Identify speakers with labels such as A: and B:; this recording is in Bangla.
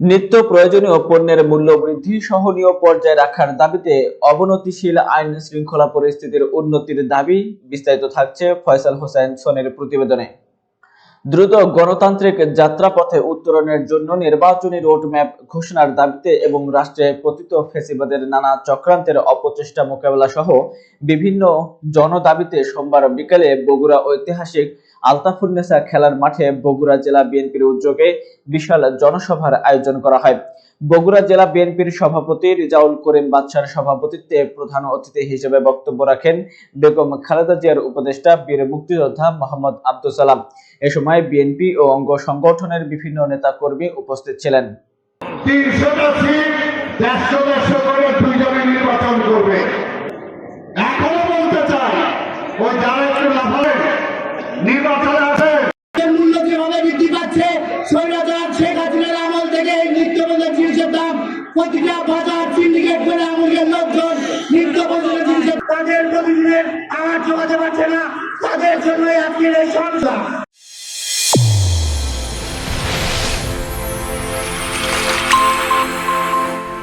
A: নিত্য প্রয়োজনীয় পণ্যের মূল্য বৃদ্ধি, সহনীয় পর্যায়ে রাখার দাবিতে অবনতিশীল আইন শৃঙ্খলা পরিস্থিতির উন্নতির দাবি বিস্তারিত থাকছে ফয়সাল হোসেন সনের প্রতিবেদনে। দ্রুত গণতান্ত্রিক যাত্রাপথে উত্তরণের জন্য নির্বাচনী রোডম্যাপ ঘোষণার দাবিতে এবং রাষ্ট্রে পতিত ফেসিবাদের নানা চক্রান্তের অপচেষ্টা মোকাবেলা সহ বিভিন্ন জনদাবিতে সোমবার বিকেলে বগুড়া ঐতিহাসিক আলতাফুন্নেসা খেলার মাঠে বগুড়া জেলা বিএনপির উদ্যোগে বিশাল জনসভার আয়োজন করা হয়। বগুড়া জেলা বিএনপির সভাপতি রিজাউল করিম বাদশার সভাপতিত্বে প্রধান অতিথি হিসেবে বক্তব্য রাখেন বেগম খালেদা জিয়ার উপদেষ্টা, বীর মুক্তিযোদ্ধা মোহাম্মদ আব্দুল সালাম। এ সময় বিএনপি ও অঙ্গ সংগঠনের বিভিন্ন নেতাকর্মী উপস্থিত ছিলেন।
B: তিনশোটা সিট দেড়শো দেড়শো করে দুইজনে নির্বাচন করবে। এখনও বলতে চাই ওই যারা একটু লাফাবে নির্বাচনে আসে
C: মূল্য যেভাবে বৃদ্ধি পাচ্ছে? স্বৈরাচার শেখ হাসিনার আমল থেকে এই নিত্যপণ্যের জিনিসের দাম প্রতিটা বাজার সিন্ডিকেট করে আমলের লোকজন নিত্যপণ্যের জিনিসের তাদের প্রতিদিনের আমার যোগাতে পারছে না। তাদের জন্যই আজকের এই